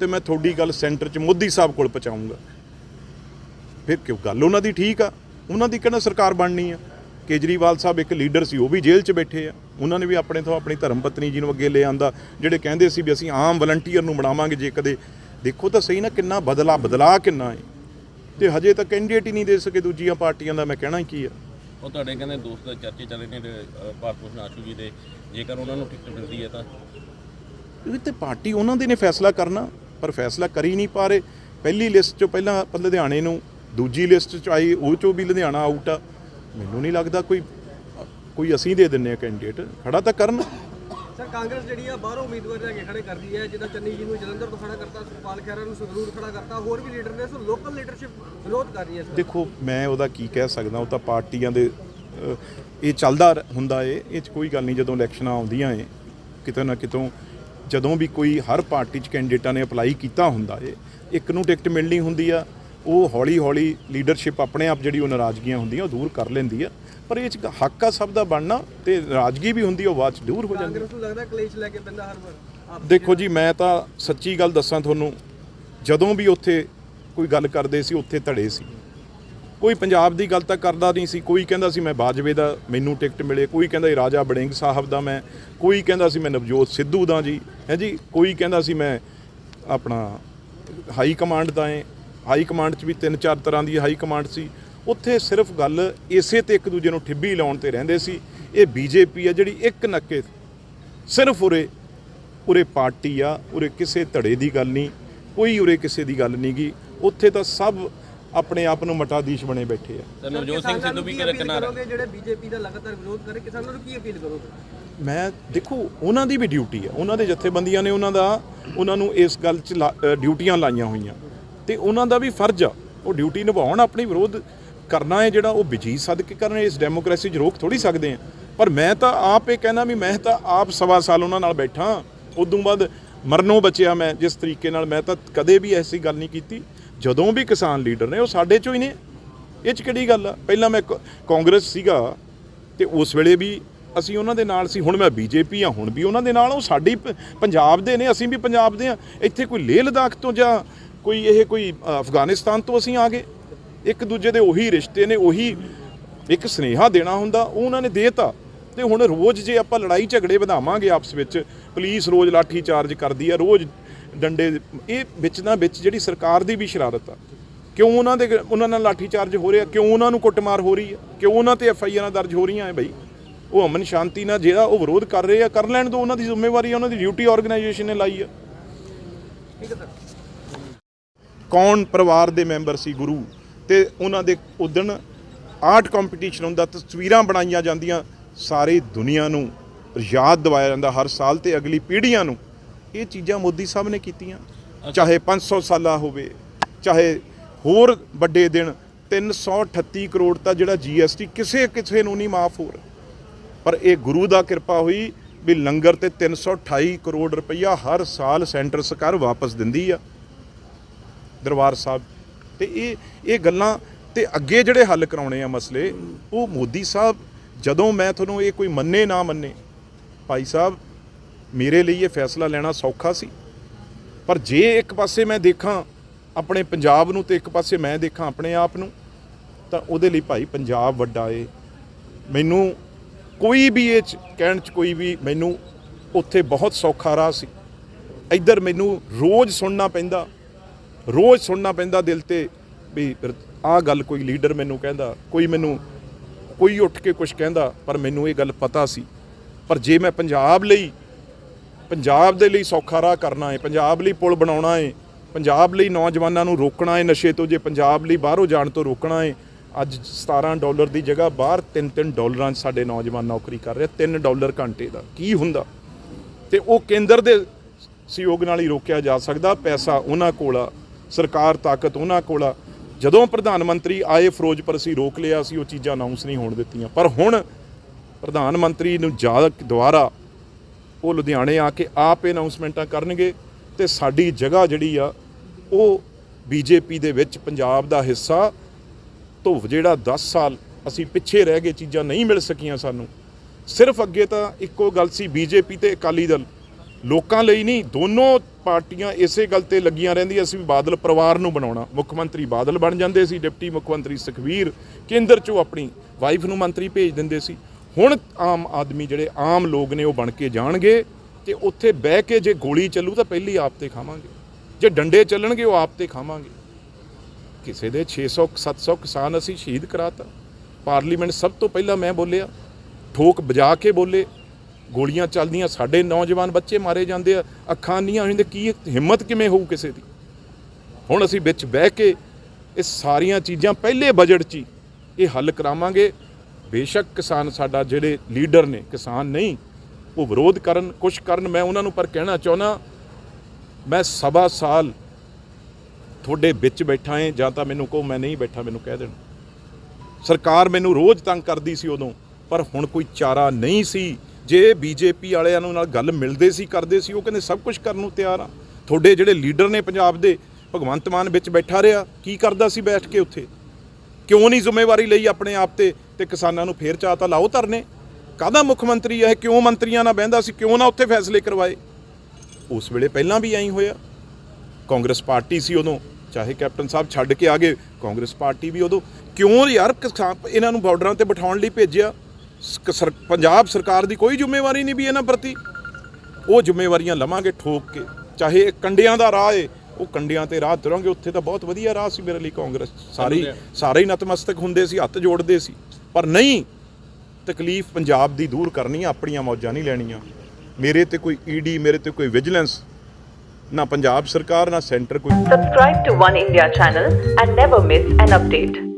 ਤੇ ਮੈਂ ਤੁਹਾਡੀ ਗੱਲ ਸੈਂਟਰ 'ਚ ਮੋਦੀ ਸਾਹਿਬ ਕੋਲ ਪਹੁੰਚਾਊਂਗਾ ਫਿਰ ਕਿਉਂ? ਗੱਲ ਉਹਨਾਂ ਦੀ ਠੀਕ ਆ। ਉਹਨਾਂ ਦੀ ਕਿਹੜਾ ਸਰਕਾਰ ਬਣਨੀ ਆ? ਕੇਜਰੀਵਾਲ ਸਾਹਿਬ ਇੱਕ ਲੀਡਰ ਸੀ ਉਹ ਵੀ ਜੇਲ੍ਹ 'ਚ ਬੈਠੇ ਆ। ਉਹਨਾਂ ਨੇ ਵੀ ਆਪਣੇ ਤੋਂ ਆਪਣੀ ਧਰਮ ਪਤਨੀ ਜੀ ਨੂੰ ਅੱਗੇ ਲੈ ਆਂਦਾ। ਜਿਹੜੇ ਕਹਿੰਦੇ ਸੀ ਵੀ ਅਸੀਂ ਆਮ ਵਲੰਟੀਅਰ ਨੂੰ ਬਣਾਵਾਂਗੇ ਜੇ ਕਦੇ। ਦੇਖੋ ਤਾਂ ਸਹੀ ਨਾ ਕਿੰਨਾ ਬਦਲਾ ਬਦਲਾ ਕਿੰਨਾ ਹੈ ਤੇ ਹਜੇ ਤਾਂ ਕੈਂਡੀਡੇਟ ਹੀ ਨਹੀਂ ਦੇ ਸਕੇ ਦੂਜੀਆਂ ਪਾਰਟੀਆਂ ਦਾ ਮੈਂ ਕਹਿਣਾ ਕੀ ਆ। ਉਹ ਤੁਹਾਡੇ ਕਹਿੰਦੇ ਦੋਸਤ ਦਾ ਚਰਚੇ ਚੱਲ ਰਹੇ ਨੇ ਭਾਰਤ ਭੂਸ਼ਣ ਆਸ਼ੂ ਜੀ ਦੇ। ਜੇਕਰ ਉਹਨਾਂ ਨੂੰ ਟਿਕਟ ਮਿਲਦੀ ਹੈ ਤਾਂ? ਇਹ ਤੇ ਪਾਰਟੀ ਉਹਨਾਂ ਦੇ ਨੇ ਫੈਸਲਾ ਕਰਨਾ। ਪਰ ਫੈਸਲਾ ਕਰ ਹੀ ਨਹੀਂ ਪਾ ਰਹੇ। ਪਹਿਲੀ ਲਿਸਟ ਚੋਂ ਪਹਿਲਾਂ ਲੁਧਿਆਣੇ ਨੂੰ ਦੂਜੀ ਲਿਸਟ ਚ ਆਈ ਉਹ ਚੋਂ ਵੀ ਲੁਧਿਆਣਾ ਆਊਟ ਆ। ਮੈਨੂੰ ਨਹੀਂ ਲੱਗਦਾ ਕੋਈ ਕੋਈ ਅਸੀਂ ਦੇ ਦਿੰਨੇ ਆ ਕੈਂਡੀਡੇਟ ਖੜਾ ਤਾਂ ਕਰਨ। ਸਰ ਕਾਂਗਰਸ ਜਿਹੜੀ ਆ ਬਾਹਰੋਂ ਉਮੀਦਵਾਰ ਲੈ ਕੇ ਖੜੇ ਕਰਦੀ ਹੈ ਜਿੱਦਾਂ ਚੰਨੀ ਜੀ ਨੂੰ ਜਲੰਧਰ ਤੋਂ ਖੜਾ ਕਰਤਾ ਸੁਖਪਾਲ ਖਹਿਰਾ ਨੂੰ ਸੰਗਰੂਰ ਖੜਾ ਕਰਤਾ ਹੋਰ ਵੀ ਲੀਡਰ ਨੇ ਸੋ ਲੋਕਲ ਲੀਡਰਸ਼ਿਪ ਵਿਰੋਧ ਕਰ ਰਹੀ ਹੈ ਸਰ ਦੇਖੋ ਮੈਂ ਉਹਦਾ ਕੀ ਕਹਿ ਸਕਦਾ ਉਹ ਤਾਂ ਪਾਰਟੀਆਂ ਦੇ ਇਹ ਚੱਲਦਾ ਹੁੰਦਾ ਏ ਇਹ 'ਚ ਕੋਈ ਗੱਲ ਨਹੀਂ ਜਦੋਂ ਇਲੈਕਸ਼ਨਾਂ ਆਉਂਦੀਆਂ ਏ ਕਿਤੇ ਨਾ ਕਿਤੋਂ ਜਦੋਂ ਵੀ ਕੋਈ ਹਰ ਪਾਰਟੀ 'ਚ ਕੈਂਡੀਡੇਟਾਂ ਨੇ ਅਪਲਾਈ ਕੀਤਾ ਹੁੰਦਾ ਏ ਇੱਕ ਨੂੰ ਟਿਕਟ ਮਿਲਣੀ ਹੁੰਦੀ ਆ ਉਹ ਹੌਲੀ ਹੌਲੀ ਲੀਡਰਸ਼ਿਪ ਆਪਣੇ ਆਪ ਜਿਹੜੀ ਉਹ ਨਾਰਾਜ਼ਗੀਆਂ ਹੁੰਦੀਆਂ ਉਹ ਦੂਰ ਕਰ ਲੈਂਦੀ ਆ। ਪਰ ਇਹ 'ਚ ਹੱਕ ਆ ਸਭ ਦਾ ਬਣਨਾ ਤੇ ਨਾਰਾਜ਼ਗੀ ਵੀ ਹੁੰਦੀ ਆ, ਉਹ ਬਾਅਦ 'ਚ ਦੂਰ ਹੋ ਜਾਂਦੀ। ਕਾਂਗਰਸ ਨੂੰ ਲੱਗਦਾ ਕਲੇਸ਼ ਲੈ ਕੇ ਪੈਂਦਾ ਹਰ ਵਾਰ ਦੇਖੋ ਜੀ ਮੈਂ ਤਾਂ ਸੱਚੀ ਗੱਲ ਦੱਸਾਂ ਤੁਹਾਨੂੰ ਜਦੋਂ ਵੀ ਉੱਥੇ ਕੋਈ ਗੱਲ ਕਰਦੇ ਸੀ ਉੱਥੇ ਧੜੇ ਸੀ। ਕੋਈ ਪੰਜਾਬ ਦੀ ਗੱਲ ਤਾਂ ਕਰਦਾ ਨਹੀਂ ਸੀ ਕੋਈ ਕਹਿੰਦਾ ਸੀ ਮੈਂ ਬਾਜਵੇ ਦਾ ਮੈਨੂੰ ਟਿਕਟ ਮਿਲੇ ਕੋਈ ਕਹਿੰਦਾ ਸੀ ਰਾਜਾ ਬੜਿੰਗ ਸਾਹਿਬ ਦਾ ਮੈਂ ਕੋਈ ਕਹਿੰਦਾ ਸੀ ਮੈਂ ਨਵਜੋਤ ਸਿੱਧੂ ਦਾ ਜੀ। ਹੈ ਜੀ ਕੋਈ ਕਹਿੰਦਾ ਸੀ ਮੈਂ ਆਪਣਾ ਹਾਈ ਕਮਾਂਡ ਦਾ ਹੈ ਹਾਈ ਕਮਾਂਡ 'ਚ ਵੀ ਤਿੰਨ ਚਾਰ ਤਰ੍ਹਾਂ ਦੀ ਹਾਈ ਕਮਾਂਡ ਸੀ। ਉੱਥੇ ਸਿਰਫ ਗੱਲ ਇਸੇ ਤੇ ਇੱਕ ਦੂਜੇ ਨੂੰ ਠਿੱਬੀ ਲਾਉਣ ਤੇ ਰਹਿੰਦੇ ਸੀ। ਇਹ ਬੀਜੇਪੀ ਆ ਜਿਹੜੀ ਇੱਕ ਨੱਕੇ ਸਿਰਫ ਉਰੇ ਉਰੇ ਪਾਰਟੀ ਆ ਉਰੇ ਕਿਸੇ ਧੜੇ ਦੀ ਗੱਲ ਨਹੀਂ ਕੋਈ ਉਰੇ ਕਿਸੇ ਦੀ ਗੱਲ ਨਹੀਂ ਗੀ। ਉੱਥੇ ਤਾਂ ਸਭ ਆਪਣੇ ਆਪ ਨੂੰ ਮਟਾਧੀਸ਼ ਬਣੇ ਬੈਠੇ ਆ। ਨਵਜੋਤ ਸਿੰਘ ਸਿੱਧੂ ਵੀ ਕਿਹੜੇ ਕਿਨਾਰਾ ਕਰੋਗੇ ਜਿਹੜੇ ਬੀਜੇਪੀ ਦਾ ਲਗਾਤਾਰ ਵਿਰੋਧ ਕਰ ਰਹੇ? ਕਿਸਾਨਾਂ ਨੂੰ ਕੀ ਅਪੀਲ ਕਰੋਗੇ? ਮੈਂ ਦੇਖੋ, ਉਹਨਾਂ ਦੀ ਵੀ ਡਿਊਟੀ ਆ ਉਹਨਾਂ ਦੇ ਜਥੇਬੰਦੀਆਂ ਨੇ ਉਹਨਾਂ ਦਾ, ਉਹਨਾਂ ਨੂੰ ਇਸ ਗੱਲ 'ਚ ਲਾ- ਡਿਊਟੀਆਂ ਲਾਈਆਂ ਹੋਈਆਂ। ਤੇ ਉਹਨਾਂ ਦਾ ਵੀ ਫਰਜ਼ ਆ। ਉਹ ਡਿਊਟੀ ਨਿਭਾਉਣ ਆਪਣੀ ਵਿਰੋਧ ਕਰਨਾ ਹੈ, ਜਿਹੜਾ ਉਹ ਬਿਜ਼ੀ ਸਦਕੇ ਕਰਨ, ਇਸ ਡੈਮੋਕ੍ਰੇਸੀ 'ਚ ਰੋਕ ਥੋੜੀ ਸਕਦੇ ਆ ਪਰ ਮੈਂ ਤਾਂ ਆਪ ਇਹ ਕਹਿਣਾ ਵੀ ਮੈਂ ਤਾਂ ਆਪ ਸਵਾ ਸਾਲ ਉਹਨਾਂ ਨਾਲ ਬੈਠਾ ਉਦੋਂ ਬਾਅਦ ਮਰਨੋਂ ਬਚਿਆ ਮੈਂ, ਜਿਸ ਤਰੀਕੇ ਨਾਲ ਮੈਂ ਤਾਂ ਕਦੇ ਵੀ ਐਸੀ ਗੱਲ ਨਹੀਂ ਕੀਤੀ। ਜਦੋਂ ਵੀ ਕਿਸਾਨ ਲੀਡਰ ਨੇ, ਉਹ ਸਾਡੇ ਚੋਂ ਹੀ ਨੇ। ਇਹ 'ਚ ਕਿਹੜੀ ਗੱਲ ਆ? ਪਹਿਲਾਂ ਮੈਂ ਕ- ਕਾਂਗਰਸ ਸੀਗਾ ਤੇ ਉਸ ਵੇਲੇ ਵੀ ਅਸੀਂ ਉਹਨਾਂ ਦੇ ਨਾਲ ਸੀ, ਹੁਣ ਮੈਂ ਬੀਜੇਪੀ ਆ ਹੁਣ ਵੀ ਉਹਨਾਂ ਦੇ ਨਾਲ ਉਹ ਸਾਡੀ ਪ- ਪੰਜਾਬ ਦੇ ਨੇ, ਅਸੀਂ ਵੀ ਪੰਜਾਬ ਦੇ ਆ ਇੱਥੇ ਕੋਈ ਲੇਹ ਲਦਾਖ ਤੋਂ ਜਾਂ ਕੋਈ ਇਹ ਕੋਈ ਅਫਗਾਨਿਸਤਾਨ ਤੋਂ ਅਸੀਂ ਆ ਗਏ। ਇੱਕ ਦੂਜੇ ਦੇ ਉਹੀ ਰਿਸ਼ਤੇ ਨੇ, ਉਹੀ ਇੱਕ ਸਨੇਹਾ ਦੇਣਾ ਹੁੰਦਾ, ਉਹ ਉਹਨਾਂ ਨੇ ਦੇਤਾ। ਤੇ ਹੁਣ ਰੋਜ਼ ਜੇ ਆਪਾਂ ਲੜਾਈ ਝਗੜੇ ਵਧਾਵਾਂਗੇ ਆਪਸ ਵਿੱਚ, ਪੁਲਿਸ ਰੋਜ਼ ਲਾਠੀ ਚਾਰਜ ਕਰਦੀ ਆ, ਰੋਜ਼ ਡੰਡੇ ਇਹ ਵਿੱਚ ਨਾ ਵਿੱਚ ਜਿਹੜੀ ਸਰਕਾਰ ਦੀ ਵੀ ਸ਼ਰਾਰਤ ਆ, ਕਿਉਂ ਉਹਨਾਂ ਦੇ ਉਹਨਾਂ ਨਾਲ ਲਾਠੀ ਚਾਰਜ ਹੋ ਰਿਹਾ, ਕਿਉਂ ਉਹਨਾਂ ਨੂੰ ਕੁੱਟਮਾਰ ਹੋ ਰਹੀ ਹੈ ਕਿਉਂ ਉਹਨਾਂ ਤੇ ਐਫ ਆਈ ਆਰਾਂ ਦਰਜ ਹੋ ਰਹੀਆਂ ਹੈ ਬਈ? ਉਹ ਅਮਨ ਸ਼ਾਂਤੀ ਨਾਲ ਜਿਹੜਾ ਉਹ ਵਿਰੋਧ ਕਰ ਰਹੇ ਆ ਕਰ ਲੈਣ ਦੋ ਉਹਨਾਂ ਦੀ ਜ਼ਿੰਮੇਵਾਰੀ ਉਹਨਾਂ ਦੀ ਡਿਊਟੀ ਆਰਗੇਨਾਈਜੇਸ਼ਨ ਨੇ ਲਾਈ ਆ। ਕੌਣ ਪਰਿਵਾਰ ਦੇ ਮੈਂਬਰ ਸੀ ਗੁਰੂ? ਤੇ ਉਹਨਾਂ ਦੇ ਉਦਣ ਆਰਟ ਕੰਪੀਟੀਸ਼ਨ ਹੁੰਦਾ ਤਸਵੀਰਾਂ ਬਣਾਈਆਂ ਜਾਂਦੀਆਂ ਸਾਰੀ ਦੁਨੀਆ ਨੂੰ ਯਾਦ ਦਿਵਾਇਆ ਜਾਂਦਾ ਹਰ ਸਾਲ ਤੇ ਅਗਲੀ ਪੀੜ੍ਹੀਆਂ ਨੂੰ। ਇਹ ਚੀਜ਼ਾਂ ਮੋਦੀ ਸਾਹਿਬ ਨੇ ਕੀਤੀਆਂ। ਚਾਹੇ 500 ਸਾਲਾ ਹੋਵੇ ਚਾਹੇ ਹੋਰ ਵੱਡੇ ਦਿਨ 338 ਕਰੋੜ ਤਾਂ ਜਿਹੜਾ ਜੀਐਸਟੀ ਕਿਸੇ ਕਿਸੇ ਨੂੰ ਨਹੀਂ ਮਾਫ ਹੋ ਰਿਹਾ। ਪਰ ਇਹ ਗੁਰੂ ਦਾ ਕਿਰਪਾ ਹੋਈ ਵੀ ਲੰਗਰ ਤੇ 328 ਕਰੋੜ ਰੁਪਈਆ ਹਰ ਸਾਲ ਸੈਂਟਰ ਸਰਕਾਰ ਵਾਪਸ ਦਿੰਦੀ ਆ। ਦਰਬਾਰ ਸਾਹਿਬ, ਤੇ ਇਹ ਇਹ ਗੱਲਾਂ, ਤੇ ਅੱਗੇ ਜਿਹੜੇ ਹੱਲ ਕਰਾਉਣੇ ਆ ਮਸਲੇ, ਉਹ ਮੋਦੀ ਸਾਹਿਬ, ਜਦੋਂ ਮੈਂ ਤੁਹਾਨੂੰ ਇਹ ਕੋਈ ਮੰਨੇ ਨਾ ਮੰਨੇ, ਭਾਈ ਸਾਹਿਬ, ਮੇਰੇ ਲਈ ਇਹ ਫੈਸਲਾ ਲੈਣਾ ਸੌਖਾ ਸੀ। ਪਰ ਜੇ ਇੱਕ ਪਾਸੇ ਮੈਂ ਦੇਖਾਂ, ਆਪਣੇ ਪੰਜਾਬ ਨੂੰ ਤੇ ਇੱਕ ਪਾਸੇ ਮੈਂ ਦੇਖਾਂ ਆਪਣੇ ਆਪ ਨੂੰ, ਤਾਂ ਉਹਦੇ ਲਈ ਭਾਈ ਪੰਜਾਬ ਵੱਡਾ ਏ। ਮੈਨੂੰ ਕੋਈ ਵੀ ਇਹ 'ਚ ਕਹਿਣ ਚ ਕੋਈ ਵੀ ਮੈਨੂੰ ਉੱਥੇ ਬਹੁਤ ਸੌਖਾ ਰਾਹ ਸੀ। ਇੱਧਰ ਮੈਨੂੰ ਰੋਜ਼ ਸੁਣਨਾ ਪੈਂਦਾ, ਰੋਜ਼ ਸੁਣਨਾ ਪੈਂਦਾ ਦਿਲ ਤੇ ਵੀ ਆਹ ਗੱਲ ਕੋਈ ਲੀਡਰ ਮੈਨੂੰ ਕਹਿੰਦਾ, ਕੋਈ ਮੈਨੂੰ, ਕੋਈ ਉੱਠ ਕੇ ਕੁਝ ਕਹਿੰਦਾ, ਪਰ ਮੈਨੂੰ ਇਹ ਗੱਲ ਪਤਾ ਸੀ। ਪਰ ਜੇ ਮੈਂ ਪੰਜਾਬ ਲਈ, ਪੰਜਾਬ ਦੇ ਲਈ ਸੌਖਾ ਰਾਹ ਕਰਨਾ ਹੈ ਪੰਜਾਬ ਲਈ ਪੁਲ ਬਣਾਉਣਾ ਹੈ ਪੰਜਾਬ ਲਈ ਨੌਜਵਾਨਾਂ ਨੂੰ ਰੋਕਣਾ ਹੈ ਨਸ਼ੇ ਤੋਂ, ਜੇ ਪੰਜਾਬ ਲਈ ਬਾਹਰੋਂ ਜਾਣ ਤੋਂ ਰੋਕਣਾ ਹੈ ਅੱਜ 17 ਡਾਲਰ ਦੀ ਜਗ੍ਹਾ ਬਾਹਰ 3-3 ਡਾਲਰਾਂ 'ਚ ਸਾਡੇ ਨੌਜਵਾਨ ਨੌਕਰੀ ਕਰ ਰਹੇ 3 ਡਾਲਰ ਘੰਟੇ ਦਾ। ਕੀ ਹੁੰਦਾ? ਤੇ ਉਹ ਕੇਂਦਰ ਦੇ ਸਹਿਯੋਗ ਨਾਲ ਹੀ ਰੋਕਿਆ ਜਾ ਸਕਦਾ, ਪੈਸਾ ਉਹਨਾਂ ਕੋਲ ਆ, ਸਰਕਾਰ ਤਾਕਤ ਉਹਨਾਂ ਕੋਲ ਆ। ਜਦੋਂ ਪ੍ਰਧਾਨ ਮੰਤਰੀ ਆਏ, ਫਿਰੋਜ਼ਪੁਰ ਅਸੀਂ ਰੋਕ ਲਿਆ ਸੀ ਉਹ ਚੀਜ਼ਾਂ ਅਨਾਉਂਸ ਨਹੀਂ ਹੋਣ ਦਿੱਤੀਆਂ। ਪਰ ਹੁਣ ਪ੍ਰਧਾਨ ਮੰਤਰੀ ਨੂੰ ਜਾ ਦੁਆਰਾ ਉਹ ਲੁਧਿਆਣੇ ਆ ਕੇ ਆਪ ਅਨਾਉਂਸਮੈਂਟਾਂ ਕਰਨਗੇ ਤੇ ਸਾਡੀ ਜਗ੍ਹਾ ਜਿਹੜੀ ਆ, ਉਹ ਬੀਜੇਪੀ ਦੇ ਵਿੱਚ ਪੰਜਾਬ ਦਾ ਹਿੱਸਾ ਧੁਵ ਜਿਹੜਾ 10 ਸਾਲ ਅਸੀਂ ਪਿੱਛੇ ਰਹਿ ਗਏ ਚੀਜ਼ਾਂ ਨਹੀਂ ਮਿਲ ਸਕੀਆਂ ਸਾਨੂੰ। ਸਿਰਫ ਅੱਗੇ ਤਾਂ ਇੱਕੋ ਗੱਲ ਸੀ ਬੀਜੇਪੀ ਤੇ ਅਕਾਲੀ ਦਲ। ਲੋਕਾਂ ਲਈ ਨਹੀਂ, ਦੋਨੋਂ ਪਾਰਟੀਆਂ ਇਸੇ ਗੱਲ ਤੇ ਲੱਗੀਆਂ ਰਹਿੰਦੀਆਂ ਸੀ ਵੀ ਬਾਦਲ ਪਰਿਵਾਰ ਨੂੰ ਬਣਾਉਣਾ। ਮੁੱਖ ਮੰਤਰੀ ਬਾਦਲ ਬਣ ਜਾਂਦੇ ਸੀ, ਡਿਪਟੀ ਮੁੱਖ ਮੰਤਰੀ ਸੁਖਵੀਰ ਕੇਂਦਰ 'ਚੋਂ ਆਪਣੀ ਵਾਈਫ ਨੂੰ ਮੰਤਰੀ ਭੇਜ ਦਿੰਦੇ ਸੀ। ਹੁਣ ਆਮ ਆਦਮੀ ਜਿਹੜੇ ਆਮ ਲੋਕ ਨੇ ਉਹ ਬਣ ਕੇ ਜਾਣਗੇ ਤੇ ਉੱਥੇ ਬਹਿ ਕੇ ਜੇ ਗੋਲੀ ਚੱਲੂ ਤਾਂ ਪਹਿਲੀ ਆਪ ਤੇ ਖਾਵਾਂਗੇ। ਜੇ ਡੰਡੇ ਚੱਲਣਗੇ ਉਹ ਆਪ ਤੇ ਖਾਵਾਂਗੇ। ਕਿਸੇ ਦੇ 600 700 ਕਿਸਾਨ ਅਸੀਂ ਸ਼ਹੀਦ ਕਰਾਤਾ। ਪਾਰਲੀਮੈਂਟ ਸਭ ਤੋਂ ਪਹਿਲਾਂ ਮੈਂ ਬੋਲਿਆ, ਠੋਕ ਵਜਾ ਕੇ ਬੋਲੇ, ਗੋਲੀਆਂ ਚੱਲਦੀਆਂ, ਸਾਡੇ ਨੌਜਵਾਨ ਬੱਚੇ ਮਾਰੇ ਜਾਂਦੇ ਆ, ਅੱਖਾਂ ਨੀਆਂ ਹੋਈਆਂ ਤੇ ਕੀ ਹਿੰਮਤ ਕਿਵੇਂ ਹੋਊ ਕਿਸੇ ਦੀ? ਹੁਣ ਅਸੀਂ ਵਿੱਚ ਬਹਿ ਕੇ ਇਹ ਸਾਰੀਆਂ ਚੀਜ਼ਾਂ ਪਹਿਲੇ ਬਜਟ 'ਚ ਹੀ ਇਹ ਹੱਲ ਕਰਾਵਾਂਗੇ। ਬੇਸ਼ੱਕ ਕਿਸਾਨ ਸਾਡਾ ਜਿਹੜੇ ਲੀਡਰ ਨੇ, ਕਿਸਾਨ ਨਹੀਂ, ਉਹ ਵਿਰੋਧ ਕਰਨ, ਕੁਛ ਕਰਨ, ਮੈਂ ਉਹਨਾਂ ਨੂੰ ਪਰ ਕਹਿਣਾ ਚਾਹੁੰਦਾ, ਮੈਂ ਸਵਾ ਸਾਲ ਤੁਹਾਡੇ ਵਿੱਚ ਬੈਠਾ ਏ, ਜਾਂ ਤਾਂ ਮੈਨੂੰ ਕਹੋ, ਮੈਂ ਨਹੀਂ ਬੈਠਾ, ਮੈਨੂੰ ਕਹਿ ਦੇਣ। ਸਰਕਾਰ ਮੈਨੂੰ ਰੋਜ਼ ਤੰਗ ਕਰਦੀ ਸੀ ਉਦੋਂ, ਪਰ ਹੁਣ ਕੋਈ ਚਾਰਾ ਨਹੀਂ ਸੀ। ਜੇ ਬੀਜੇਪੀ ਵਾਲਿਆਂ ਨੂੰ ਨਾਲ ਗੱਲ ਮਿਲਦੇ ਸੀ, ਕਰਦੇ ਸੀ, ਉਹ ਕਹਿੰਦੇ ਸਭ ਕੁਝ ਕਰਨ ਨੂੰ ਤਿਆਰ ਆ। ਤੁਹਾਡੇ ਜਿਹੜੇ ਲੀਡਰ ਨੇ ਪੰਜਾਬ ਦੇ, ਭਗਵੰਤ ਮਾਨ ਵਿੱਚ ਬੈਠਾ ਰਿਹਾ, ਕੀ ਕਰਦਾ ਸੀ ਬੈਠ ਕੇ ਉੱਥੇ? ਕਿਉਂ ਨਹੀਂ ਜ਼ਿੰਮੇਵਾਰੀ ਲਈ ਆਪਣੇ ਆਪ ਤੇ ਤੇ ਕਿਸਾਨਾਂ ਨੂੰ ਫੇਰ ਚਾਹ ਤਾਂ ਲਾਓ ਧਰਨੇ? ਕਾਹਦਾ ਮੁੱਖ ਮੰਤਰੀ ਹੈ ਕਿਉਂ ਮੰਤਰੀਆਂ ਨਾਲ ਬਹਿੰਦਾ ਸੀ? ਕਿਉਂ ਨਾ ਉੱਥੇ ਫੈਸਲੇ ਕਰਵਾਏ? ਉਸ ਵੇਲੇ ਪਹਿਲਾਂ ਵੀ ਐਂ ਹੋਇਆ। ਕਾਂਗਰਸ ਪਾਰਟੀ ਸੀ ਉਦੋਂ। ਚਾਹੇ ਕੈਪਟਨ ਸਾਹਿਬ ਛੱਡ ਕੇ ਆ ਗਏ ਕਾਂਗਰਸ ਪਾਰਟੀ ਵੀ ਉਦੋਂ। ਕਿਉਂ ਯਾਰ ਇਹਨਾਂ ਨੂੰ ਬਾਰਡਰਾਂ ਤੇ ਬਿਠਾਉਣ ਲਈ ਭੇਜਿਆ? ਪੰਜਾਬ ਸਰਕਾਰ ਦੀ ਕੋਈ ਜ਼ਿੰਮੇਵਾਰੀ ਨਹੀਂ ਵੀ ਇਹਨਾਂ ਪ੍ਰਤੀ। ਉਹ ਜ਼ਿੰਮੇਵਾਰੀਆਂ ਲਵਾਂਗੇ ਠੋਕ ਕੇ। ਚਾਹੇ ਕੰਡਿਆਂ ਦਾ ਰਾਹ ਏ ਉਹ ਕੰਡਿਆਂ ਤੇ ਰਾਹ ਤੁਰਾਂਗੇ। ਉੱਥੇ ਤਾਂ ਬਹੁਤ ਵਧੀਆ ਰਾਹ ਸੀ ਮੇਰੇ ਲਈ ਕਾਂਗਰਸ। ਸਾਰੀ ਸਾਰੇ ਹੀ ਨਤਮਸਤਕ ਹੁੰਦੇ ਸੀ ਹੱਥ ਜੋੜਦੇ ਸੀ। ਪਰ ਨਹੀਂ ਤਕਲੀਫ ਪੰਜਾਬ ਦੀ ਦੂਰ ਕਰਨੀ ਆ, ਆਪਣੀਆਂ ਮੌਜਾਂ ਨਹੀਂ ਲੈਣੀਆਂ। ਮੇਰੇ ਤੇ ਕੋਈ ਈਡੀ ਮੇਰੇ ਤੇ ਕੋਈ ਵਿਜੀਲੈਂਸ ਨਾ ਪੰਜਾਬ ਸਰਕਾਰ ਨਾ ਸੈਂਟਰ ਕੋਈ Subscribe to One India channel and never miss an update.